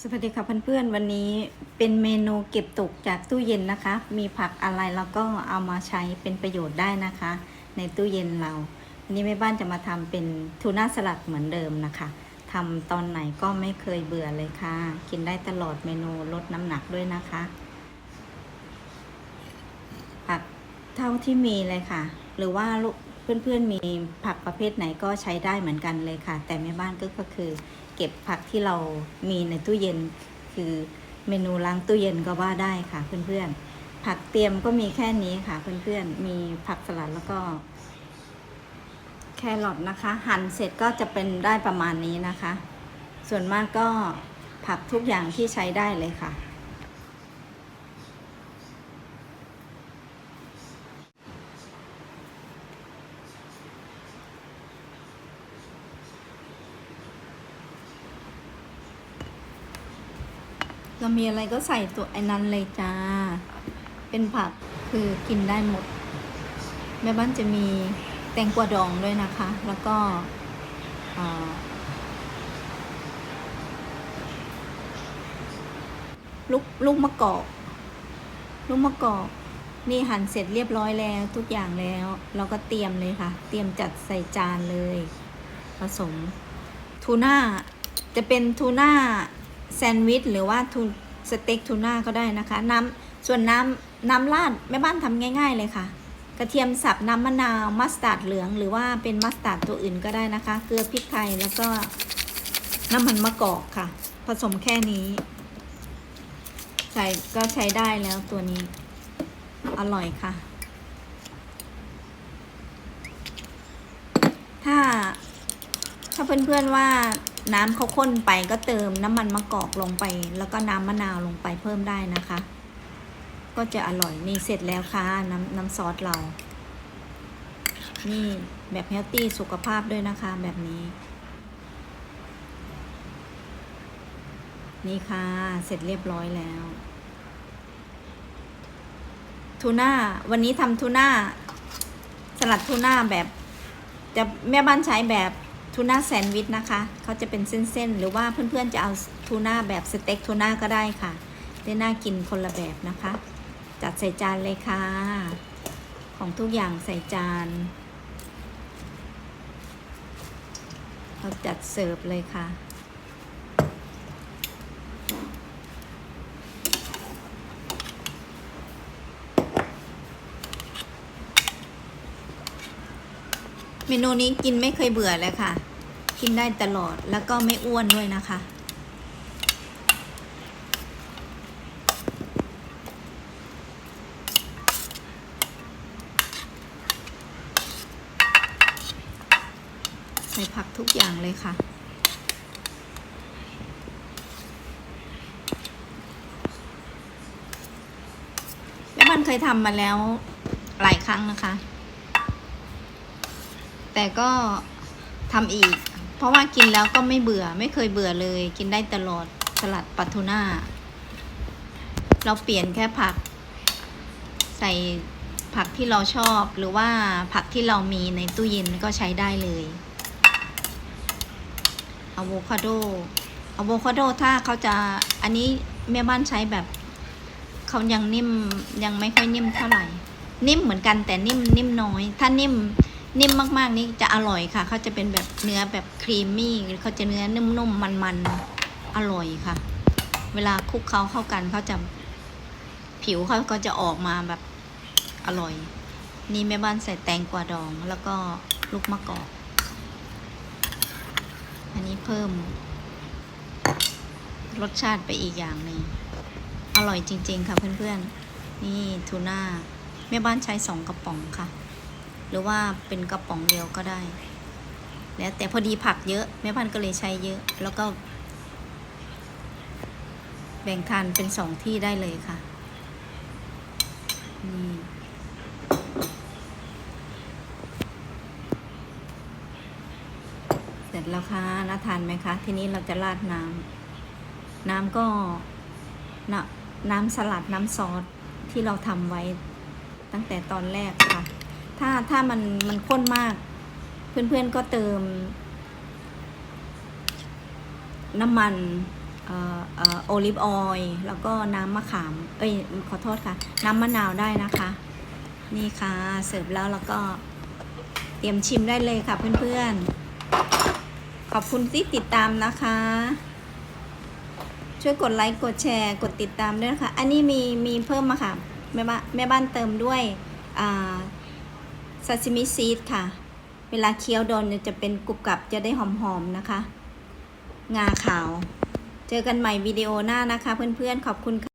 สวัสดีค่ะเพื่อนๆวันนี้เป็นเมนูเก็บตกจากตู้เย็นนะคะ มีผักอะไรแล้วก็เอามาใช้เป็นประโยชน์ได้นะคะ ในตู้เย็นเราวันนี้แม่บ้านจะมาทำเป็นทูน่าสลัดเหมือนเดิมนะคะทำตอนไหนก็ไม่เคยเบื่อเลยค่ะ กินได้ตลอดเมนูลดน้ำหนักด้วยนะคะ ผักเท่าที่มีเลยค่ะ หรือว่าเพื่อนๆมีผักประเภทไหนก็ใช้ได้เหมือนกันเลยค่ะ แต่แม่บ้านก็คือ เก็บผักที่เรามีในตู้เย็น คือเมนูล้างตู้เย็นก็ว่าได้ค่ะเพื่อนๆ ผักเตรียมก็มีแค่นี้ค่ะเพื่อนๆ มีผักสลัดแล้วก็ แครอทนะคะ หั่นเสร็จก็จะเป็นได้ประมาณนี้นะคะ ส่วนมากก็ผักทุกอย่างที่ใช้ได้เลยค่ะ เรามีอะไรก็ใส่ตัวไอ้นั้นเลยจ้า เป็นผักคือกินได้หมด แม่บ้านจะมีแตงกวาดองด้วยนะคะ แล้วก็ลูกลูกมะกอก ลูกมะกอก นี่หั่นเสร็จเรียบร้อยแล้วทุกอย่างแล้ว เราก็เตรียมเลยค่ะ เตรียมจัดใส่จานเลย ผสมทูน่าจะเป็นทูน่า แซนด์วิชหรือว่าทูสเต็กทูน่าก็ได้นะคะ น้ำส่วนน้ำน้ำราดแม่บ้านทำง่าย ๆเลยค่ะ กระเทียมสับน้ำมะนาวมัสตาร์ดเหลือง หรือว่าเป็นมัสตาร์ดตัวอื่นก็ได้นะคะ เกลือพริกไทยแล้วก็น้ำมันมะกอกค่ะ ผสมแค่นี้ ใส่ก็ใช้ได้แล้วตัวนี้ อร่อยค่ะ ถ้าถ้าเพื่อนๆว่า น้ำเขาข้นไปก็เติมน้ำมันมะกอกลงไป แล้วก็น้ำมะนาวลงไปเพิ่มได้นะคะ ก็จะอร่อยนี่เสร็จแล้วค่ะน้ำน้ำซอสเรา นี่แบบเฮลตี้สุขภาพด้วยนะคะแบบนี้ นี่ค่ะเสร็จเรียบร้อยแล้วทูน่าวันนี้ทำทูน่าสลัดทูน่าแบบจะแม่บ้านใช้แบบ ทูน่าแซนด์วิชนะคะเขาจะเป็นเส้นๆ หรือว่าเพื่อนๆจะเอาทูน่าแบบสเต็กทูน่าก็ได้ค่ะได้น่ากินคนละแบบนะคะ จัดใส่จานเลยค่ะ ของทุกอย่างใส่จาน เราจัดเสิร์ฟเลยค่ะ มนูนี้กินไม่เคยเบื่อเลยค่ะ กินได้ตลอดแล้วก็ไม่อ้วนด้วยนะคะ ใส่ผักทุกอย่างเลยค่ะแม่บ้านเคยทำมาแล้วหลายครั้งนะคะ แต่ก็ทำอีก เพราะว่ากินแล้วก็ไม่เบื่อไม่เคยเบื่อเลย กินได้ตลอดสลัดปาทูน่า เราเปลี่ยนแค่ผัก ใส่ผักที่เราชอบหรือว่าผักที่เรามีในตู้เย็นก็ใช้ได้เลยอะโวคาโดอะโวคาโดถ้าเขาจะอันนี้แม่บ้านใช้แบบเขายังนิ่มยังไม่ค่อยนิ่มเท่าไหร่ นิ่มเหมือนกันแต่นิ่มนิ่มน้อย ถ้านิ่ม นิ่มมากๆนี่จะอร่อยค่ะเขาจะเป็นแบบเนื้อแบบครีมมี่เขาจะเนื้อนุ่มๆมันๆอร่อยค่ะ เวลาคลุกเขาเข้ากันเขาจะผิวเขาก็จะออกมาแบบอร่อย นี่แม่บ้านใส่แตงกวาดอง แล้วก็ลูกมะกอกอันนี้เพิ่ม รสชาติไปอีกอย่างหนึ่งอร่อยจริง ๆ ค่ะเพื่อนๆ นี่ทูน่าแม่บ้านใช้สองกระป๋องค่ะ รือว่าเป็นกระป๋องเดียวก็ได้ แล้วแต่พอดีผักเยอะแม่พันธุ์ก็เลยใช้เยอะ แล้วก็ แบ่งทานเป็นสองที่ได้เลยค่ะนี่เสร็จแล้วค่ะน่าทานไหมคะ ทีนี้เราจะราดน้ำน้ำก็นน้ำสลัดน้ำซอสที่เราทำไว้ตั้งแต่ตอนแรกค่ะ ถ้าถ้ามันมันข้นมาก เพื่อนๆก็เติม น้ำมันเอ่อโอลิฟออยล์แล้วก็น้ำมะขาม เอ้ยขอโทษค่ะ น้ำมะนาวได้นะคะ นี่ค่ะ เสิร์ฟแล้วแล้วก็เตรียมชิมได้เลยค่ะเพื่อนๆ ขอบคุณที่ติดตามนะคะ ช่วยกดไลค์กดแชร์ กดติดตามด้วยนะคะ อันนี้มีมีเพิ่มมาค่ะแม่บ้านแม่บ้านเติมด้วยอ่า ซาซิมิซีดค่ะ เวลาเคี้ยวโดนจะเป็นกรุบกรับจะได้หอมๆนะคะ งาขาว เจอกันใหม่วิดีโอหน้านะคะเพื่อนๆขอบคุณค่ะ